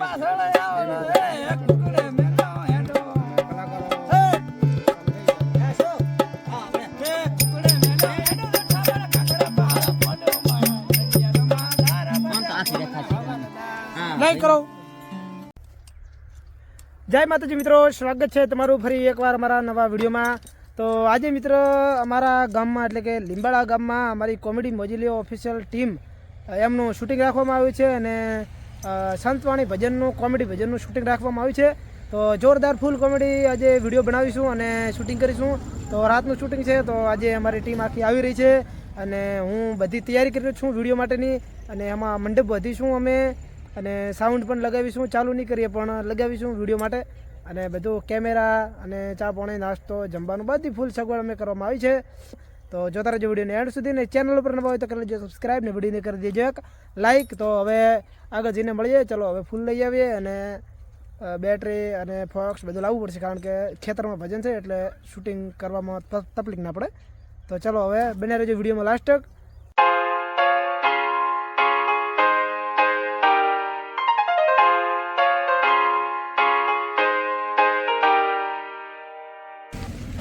પાછળ ધારા નહીં કરો. જય માતાજી મિત્રો, સ્વાગત છે તમારું ફરી એકવાર અમારા નવા વિડીયોમાં. તો આજે મિત્ર અમારા ગામમાં, એટલે કે લીંબાળા ગામમાં અમારી કોમેડી મોજીલીઓ ઓફિશિયલ ટીમ એમનું શૂટિંગ રાખવામાં આવ્યું છે અને સંતવાણી ભજનનું કોમેડી ભજનનું શૂટિંગ રાખવામાં આવ્યું છે. તો જોરદાર ફૂલ કોમેડી આજે વીડિયો બનાવીશું અને શૂટિંગ કરીશું. તો રાતનું શૂટિંગ છે, તો આજે અમારી ટીમ આખી આવી રહી છે અને હું બધી તૈયારી કરી છું વીડિયો માટેની અને એમાં મંડપ વધીશું અમે અને સાઉન્ડ પણ લગાવીશું, ચાલુ નહીં કરીએ પણ લગાવીશું વીડિયો માટે. અને બધું કેમેરા અને ચા પાણી નાસ્તો, જમવાનું, બધી ફૂલ સગવડ અમે કરવામાં આવી છે. તો જોતા રહેજો વિડીયોને એન્ડ સુધી ને ચેનલ ઉપર નવા હોય તો કરી લેજો સબસ્ક્રાઈબ ને વિડીયોને કરી દેજો એક લાઈક તો હવે આગળ જઈને મળીએ. ચલો, હવે ફૂલ લઈ આવીએ અને બેટરી અને ફોક્સ બધું લાવવું પડશે કારણ કે ખેતરમાં ભજન છે એટલે શૂટિંગ કરવામાં તકલીફ ના પડે. તો ચલો, હવે બને રહેજો વિડીયોમાં લાસ્ટ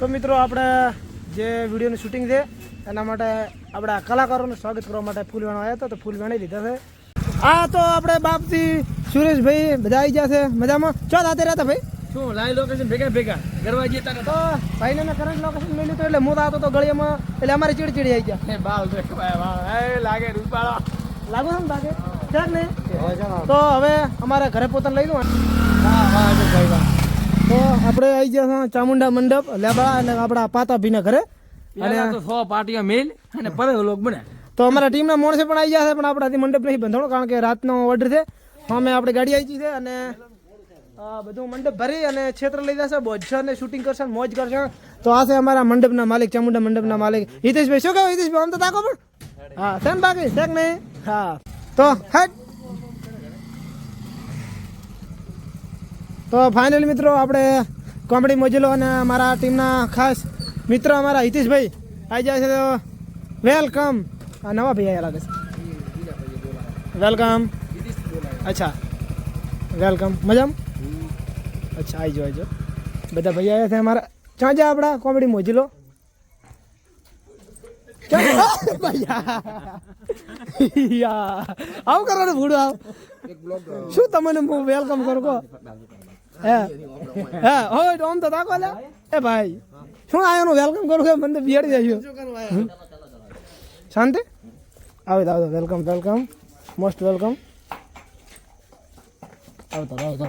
તો મિત્રો, આપણે જે વિડીયોનું શૂટિંગ છે એના માટે આપણા કલાકારોનું સ્વાગત કરવા માટે ફૂલ વેણો આવ્યા હતા તો ફૂલ વેણી લીધા છે. આ તો આપણે બાપથી સુરેશભાઈ બધા આવી ગયા છે. મજામાં? ચો રાતે રહેતા ભાઈ? શું લાઈવ લોકેશન ભેગા ભેગા? ગરવા જતા તો. ભાઈને મેં કરંટ લોકેશન મળ્યું હતું એટલે તો આવતો હતો ગળીમાં એટલે અમારી ચીડચીડી આવી ગયા. બાલ લાગે રૂપાળો લાગુ છે ને બાકી ક્યાંક નહીં તો હવે અમારે ઘરે પોતાને લઈ લઉં હા વાહ ભાઈ વાહ તો આપણે આવી ગયા ચામુંડા મંડપ લેબડા અને આપણા પાતા ભીના ઘરે. અને તો સો પાર્ટીઓ મેલ અને પરે લોક બને. તો અમારા ટીમના માણસે પણ આવી ગયા છે પણ આપણાથી મંડપ નહીં બંધાણો કારણ કે રાતનો ઓર્ડર છે. અમે આપણી ગાડી આવી છે અને બધું મંડપ ભરી અને ક્ષેત્ર લઈ જશે બોજશે અને શૂટિંગ કરશે મોજ કરશે. તો આ છે અમારા મંડપના માલિક ચામુંડા મંડપના માલિક. હિતેશભાઈ શું કહો હિતેશભાઈ આમ તો તાકો પણ? હા છે ને બાકી? છે નહીં? હા. તો હેટ તો ફાઇનલ મિત્રો આપણે કોમેડી મોજીલો અને મારા ટીમના ખાસ મિત્ર અમારા હિતેશભાઈ આવી જાય છે તો વેલકમ આ નવા ભાઈ આવ્યા લાગે છે. વેલકમ અચ્છા વેલકમ મજામ? અચ્છા આવી જાઓ આવી જાઓ. બધા ભાઈ આવ્યા છે અમારા. ક્યાં જાય આપણા કોમેડી મોજીલો. આવું કરવાનું ભૂડું આવ શું તમને હું વેલકમ કરું કહો. હે. હે હોય તો આમ તો તાકો લે. એ ભાઈ શું આયાનું વેલકમ કરું કે મને બિયાડી જાય શાંતિ? આવે તો વેલકમ વેલકમ મોસ્ટ વેલકમ આવતો આવતો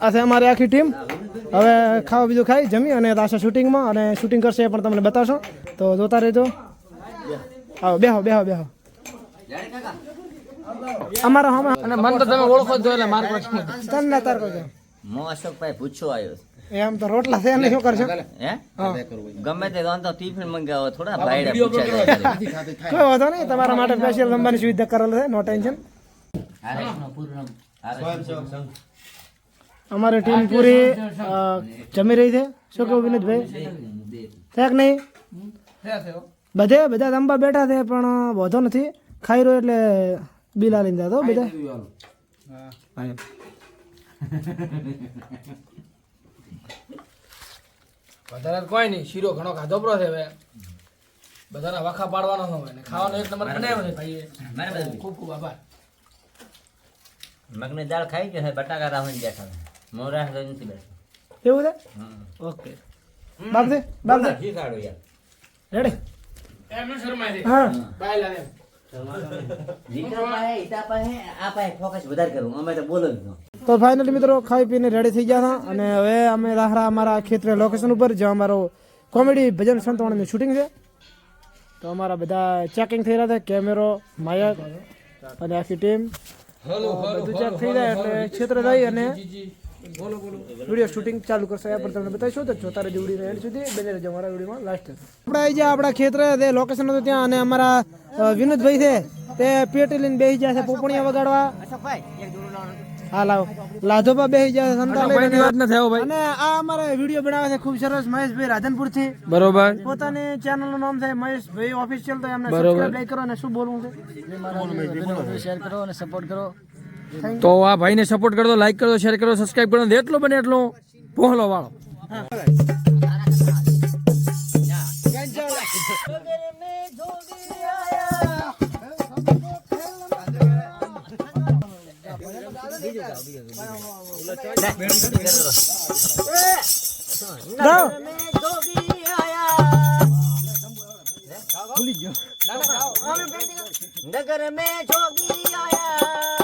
આ છે અમારી આખી ટીમ. હવે ખાવા બીજું ખાઈ જમી અને આશા શૂટિંગમાં અને શૂટિંગ કરશે એ પણ તમને બતાવશો. તો જોતા રહેજો. આવો બેહો બેહો બેહો. અમારા હમણાં અને મન તો તમે ઓળખો જ એટલે માર પ્રશ્ન તન તાર કરજો મો અશોકભાઈ પૂછો આવ્યો એમ તો રોટલા છે ને શું કરશો? હે? ગમે તે તો ટિફિન મંગાવો થોડા ભાઈ કોઈ વાંધો નહીં તમારા માટે સ્પેશિયલ જમવાની સુવિધા કરેલ છે નો ટેન્શન અમારી ટીમ પૂરી જમી રહી છે? શું કહું વિનોદભાઈ? છે કે નહીં? બધે બધા જમવા બેઠા છે પણ વધો નથી. ખાઈ રહ્યો એટલે બિલ આલીને જતો બધા. વધારે કોઈ નહીં શીરો ઘણો ખાધો પડો છે હવે. બધાના વખા પાડવાનો હોય ને ખાવાનો એક નંબર બનાવ્યો છે ભાઈ ખૂબ ખૂબ આભાર. મગની દાળ ખાઈ ગયો છે? બટાકા રાવણ બેઠા છે? મોરા નથી બેઠા. એવું છે? ઓકે. બાપ છે બાપ યાર? રેડી. એમ હા. બાય તો ફાઇનલી મિત્રો ખાઈ પીને રેડી થઈ ગયા હતા અને હવે અમે રાહરા અમારા ખેતરે લોકેશન ઉપર જ્યાં અમારો કોમેડી ભજન સંતવાણીનું શૂટિંગ છે. તો અમારા બધા ચેકિંગ થઈ રહ્યા હતા કેમેરો માયક અને આખી ટીમ બધું ચેક થઈ જાય એટલે ક્ષેત્ર જઈ અને વીડિયો શૂટિંગ ચાલુ કરશે એ પણ તમને બતાવીશું. તો જોતા રહેજો વીડિયો એન્ડ સુધી બને રહેજો અમારા વિડીયોમાં લાસ્ટ આપણે આવી જાય આપણા ખેતર તે લોકેશન હતું ત્યાં અને અમારા વિનોદભાઈ છે તે પેટી લઈને બેસી જશે પોપણીયા વગાડવા. હા લાવો. લાધોબા બેસી જશે સંતા લઈને. કોઈની વાત ન થયો ભાઈ. અને આ અમારે વીડિયો બનાવે છે ખૂબ સરસ મહેશભાઈ રાધનપુરથી બરોબર. પોતાની ચેનલનું નામ છે મહેશભાઈ ઓફિશિયલ તો એમને. સબસ્ક્રાઇબ લાઈક કરો અને શું બોલવું છે? શેર કરો અને સપોર્ટ કરો. તો આ ભાઈને સપોર્ટ કરો લાઈક કરો શેર કરો સબસ્ક્રાઈબ કરો એટલો બને એટલો પહોંચલો વાળો. ગયો. નગર મેં જોગી આયા.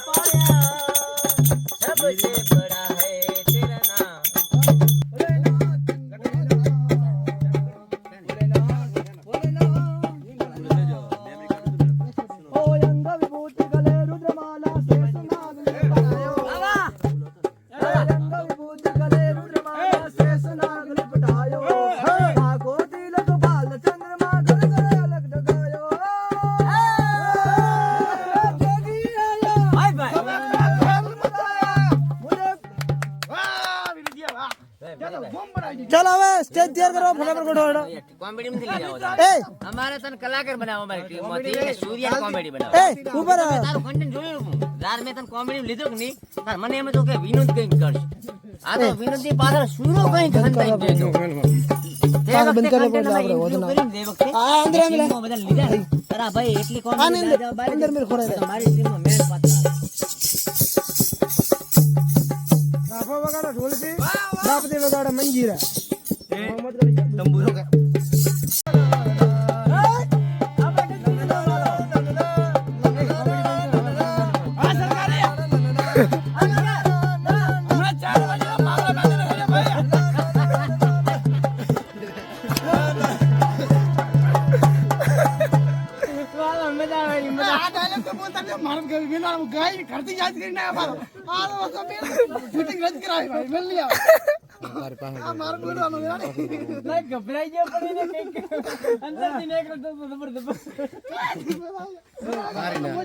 ચાલો હવે સ્ટેજ તૈયાર કરો ફટાફટ ગોઠવો હેડો. કોમેડી માં લઈ આવો એ અમારે તન કલાકાર બનાવો મારી ટીમમાંથી સૂર્ય કોમેડી બનાવો એ ઉપર આવો. તારું કન્ટેન્ટ જોયું હું. યાર મેં તન કોમેડી લીધો કે નહીં? તાર મને એમ તો કે વિનોદ કઈ કરશ આ તો વિનોદની પાછળ સૂરો કંઈક હંતાઈ ગયો હતો. તે પાછળ બંધ કરે માં આપણે વખતે આ અંદર અંદર બધાને લીધા ને. તારા ભાઈ એટલી આને અંદર- ના અંદર. મેલ ખોરાય મારી team માં main બાપતી વગાડે મંજીરા.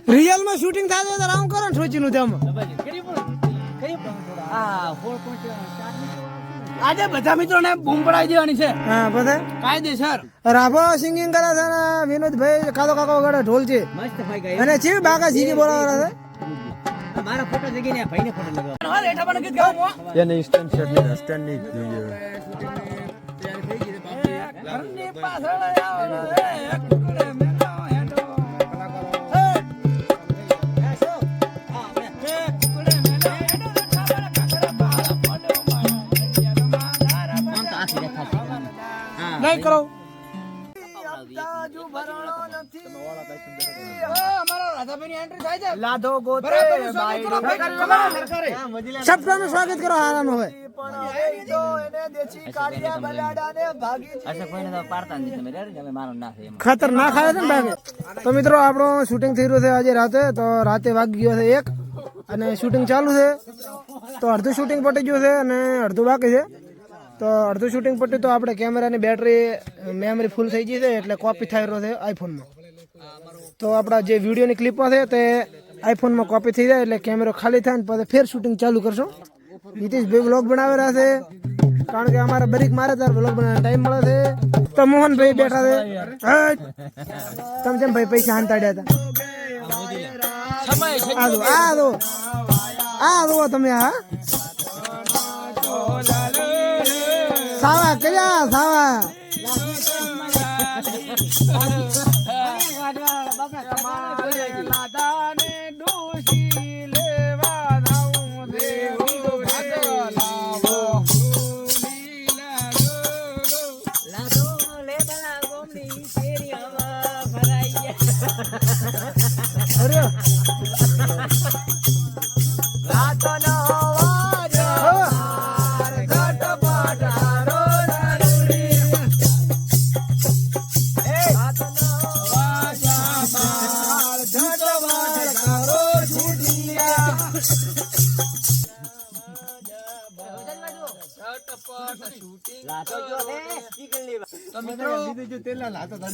રિયલમાં શૂટિંગ થાય તો રાઉન્ડ કરો ને ઠોચીનું તેમાં. આજે બધા મિત્રોને બૂમ પડાવી દેવાની છે. હા બધા? કાયદેસર. રાભો સિંગિંગ કરે છે ને વિનોદભાઈ કાદો કાકો વગાડે ઢોલ છે. મસ્ત ભાઈ ગાય. અને ચીવી બાકા સીધી બોલાવવાના છે? મારા ફોટો જગીને ભાઈને ફોટો લગાવો. હા હેઠા પણ ગીત ગાઓ ઘરની પાછળ આવે હા કરો. લાધો સ્વાગત કરો હારાનું હોય. ખતરનાક આવે છે ને તો મિત્રો આપણો શૂટિંગ થઈ રહ્યું છે આજે રાતે તો રાતે વાગી ગયો છે એક અને શૂટિંગ ચાલુ છે. તો અડધું શૂટિંગ પટી ગયું છે અને અડધું બાકી છે. તો અડધું શૂટિંગ પટ્યું તો આપણે કેમેરાની બેટરી મેમરી ફૂલ થઈ ગઈ છે એટલે કોપી થઈ રહ્યો છે આઈફોનમાં તો આપણા જે વિડીયોની ક્લિપમાં છે તે આઈફોનમાં કોપી થઈ જાય એટલે કેમેરો ખાલી થાય ને પછી ફેર શૂટિંગ ચાલુ કરશું. નીતિશભાઈ વ્લોગ બનાવી રહ્યા છે. કારણ કે અમારે બરીક મારે તાર વ્લોગ બનાવવાનો ટાઈમ મળે છે. તો મોહનભાઈ બેઠા છે. તમે જેમ ભાઈ પૈસા હંતાડ્યા હતા. આ દો આ દો આ દો તમે હા. હવા ભરાઈ સાવા અરે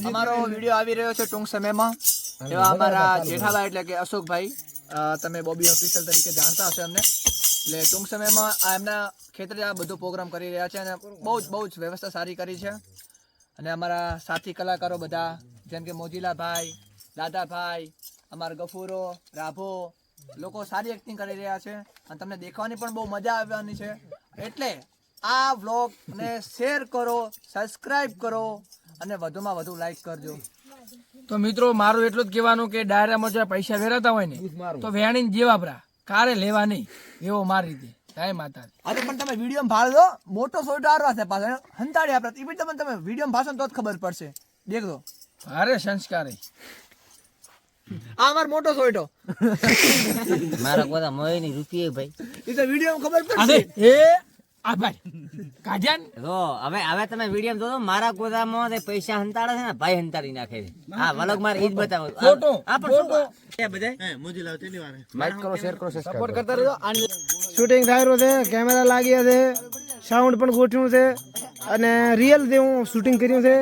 અમારો વીડિયો આવી રહ્યો છે ટૂંક સમયમાં. એવા અમારા જેઠાભાઈ એટલે કે અશોકભાઈ. તમે બોબી ઓફિશિયલ તરીકે જાણતા હશે અમને. એટલે ટૂંક સમયમાં આ એમના ખેતરે આ બધો પ્રોગ્રામ કરી રહ્યા છે અને બહુ જ બહુ જ વ્યવસ્થા સારી કરી છે. અને અમારા સાથી કલાકારો બધા, જેમ કે મોજીલાભાઈ, દાદાભાઈ, અમારા ગફૂરો, રાભો લોકો સારી એક્ટિંગ કરી રહ્યા છે અને તમને દેખવાની પણ બહુ મજા આવવાની છે. એટલે આ વ્લોગને શેર કરો સબસ્ક્રાઇબ કરો અને વધુમાં વધુ લાઈક કરજો. તો મિત્રો મારું એટલું જ કહેવાનું કે ડાયરામાં જે પૈસા વેરાતા હોય ને તો વેણીને જે વાપરા કારે લેવા નહીં. એવો મારી રીતે. જય માતા અરે પણ તમે વીડિયો ભાળ દો. મોટો સોટો આરવા છે પાછળ હંતાડી આપણે એ બી તમને તમે વીડિયો ભાષો તો જ ખબર પડશે. દેખ દો. ભારે સંસ્કાર. આ અમાર મોટો સોયટો. મારા બધા મોયની રૂપિયે ભાઈ. ઈ તો વીડિયો ખબર પડશે. એ? આ ભાઈ કાજન ને? જો હવે હવે તમે વીડિયો જોજો મારા ગોદામાં તે પૈસા હંતાડે છે ને ભાઈ હંતાડી નાખે છે. હા વલગ મારે ઈ જ બતાવો. ફોટો, આ પણ શું એ બધાય? સપોર્ટ કરતા રહેજો. શૂટિંગ થઈ રહ્યું છે કેમેરા લાગ્યા છે સાઉન્ડ પણ ગોઠવ્યું છે અને રિયલ જે હું શૂટિંગ કર્યું છે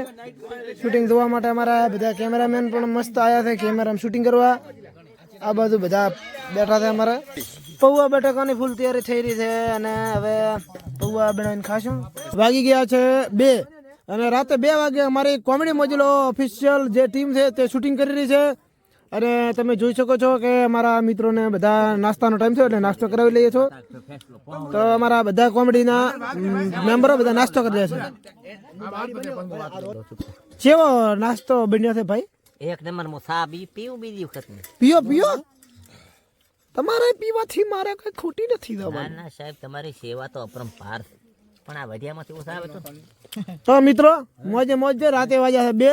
શૂટિંગ જોવા માટે અમારા બધા કેમેરામેન પણ મસ્ત આવ્યા છે. કેમેરામાં શૂટિંગ કરવા. આ બાજુ બધા બેઠા છે અમારા. પૌવા બેઠકોની ફૂલ તૈયારી થઈ રહી છે અને હવે પૌવા બનાવીને ખાશું. વાગી ગયા છે બે અને રાતે બે વાગે અમારી કોમેડી મોજલો ઓફિશિયલ જે ટીમ છે તે શૂટિંગ કરી રહી છે. અને તમે જોઈ શકો છો કે અમારા મિત્રોને બધા નાસ્તાનો ટાઈમ થયો એટલે નાસ્તો કરાવી લઈએ છો. તો અમારા બધા કોમેડીના મેમ્બરો બધા નાસ્તો કરી રહ્યા છે. કેવો નાસ્તો બન્યો છે ભાઈ? એક નંબરમાં સા બી પીવું બીજી વખત પીઓ પીઓ? તમારે પીવાથી મારે કઈ ખોટી નથી દવા ના સાહેબ તમારી સેવા તો અપરંપાર પણ આ વઢિયામાંથી ઓછા આવે તો મિત્રો મોજે મોજ રાતે વાગ્યા છે બે.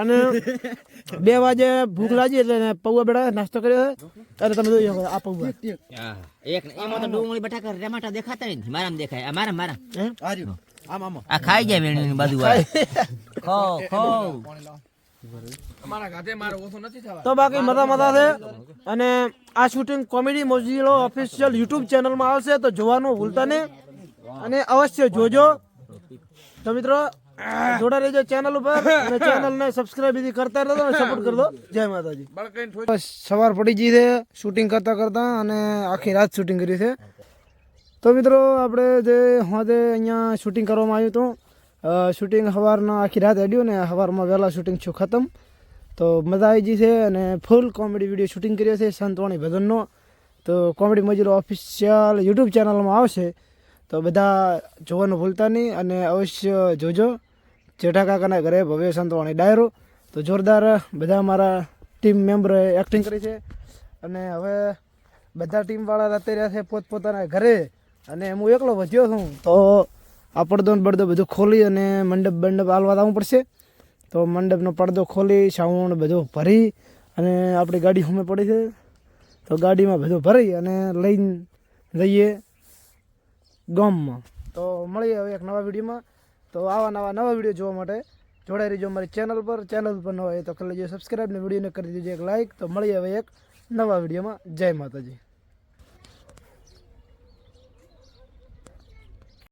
અને બે વાગે ભૂખ લાગી એટલે પૌવા બેડા નાસ્તો કર્યો છે. અને તમે જોઈ શકો આ પૌવા. એક એમાં તો ડુંગળી બટાકા ટમાટા દેખાતા નહીં. મારામાં દેખાય. આ મારા મારા આમ આમ. આ ખાઈ જાય વેણી બાજુ ખો ખો અમારા ઘાતે મારે ઓછું નથી થવા. તો બાકી મજા મજા છે. અને આ શૂટિંગ કોમેડી મોજીલો ઓફિશિયલ યુટ્યુબ ચેનલમાં આવશે તો જોવાનું ભૂલતા નહીં. અને અવશ્ય જોજો. તો મિત્રો જોડા રહેજો ચેનલ ઉપર અને ચેનલને સબસ્ક્રાઇબ બી કરતા રહેજો અને સપોર્ટ કરજો. જય માતાજી. બસ સવાર પડી ગઈ છે શૂટિંગ કરતા કરતા અને આખી રાત શૂટિંગ કરી છે. તો મિત્રો આપણે જે હોદે અહીંયા શૂટિંગ કરવામાં આવ્યું હતું શૂટિંગ સવારના આખી રાત અડ્યું ને સવારમાં વહેલા શૂટિંગ છું ખતમ. તો મજા આવી ગઈ છે અને ફૂલ કોમેડી વીડિયો શૂટિંગ કર્યો છે સંતવાણી ભજનનો. તો કોમેડી મજૂરો ઓફિશિયલ યુટ્યુબ ચેનલમાં આવશે. તો બધા જોવાનું ભૂલતા નહીં અને અવશ્ય જોજો. જેઠા કાકાના ઘરે ભવ્ય સંતવાણી ડાયરો. તો જોરદાર, બધા મારા ટીમ મેમ્બરોએ એક્ટિંગ કરી છે. અને હવે બધા ટીમવાળા રાતે રહ્યા છે પોતપોતાના ઘરે અને હું એકલો વધ્યો છું, તો આ પડદો ને બળદો બધું ખોલી અને મંડપ બંડપ હાલવા આવવું પડશે. તો મંડપનો પડદો ખોલી સાઉન્ડ બધું ભરી અને આપણી ગાડી હમે પડી છે. તો ગાડીમાં બધું ભરી અને લઈને જઈએ ગામમાં. તો મળીએ હવે એક નવા વિડીયોમાં. તો આવા નવા નવા વીડિયો જોવા માટે જોડાઈ રહીજો અમારી ચેનલ પર. ચેનલ પર ન હોય તો કરી લેજો સબસ્ક્રાઈબ ને વિડીયોને કરી દેજો, એક લાઈક તો મળીએ હવે એક નવા વિડીયોમાં. જય માતાજી.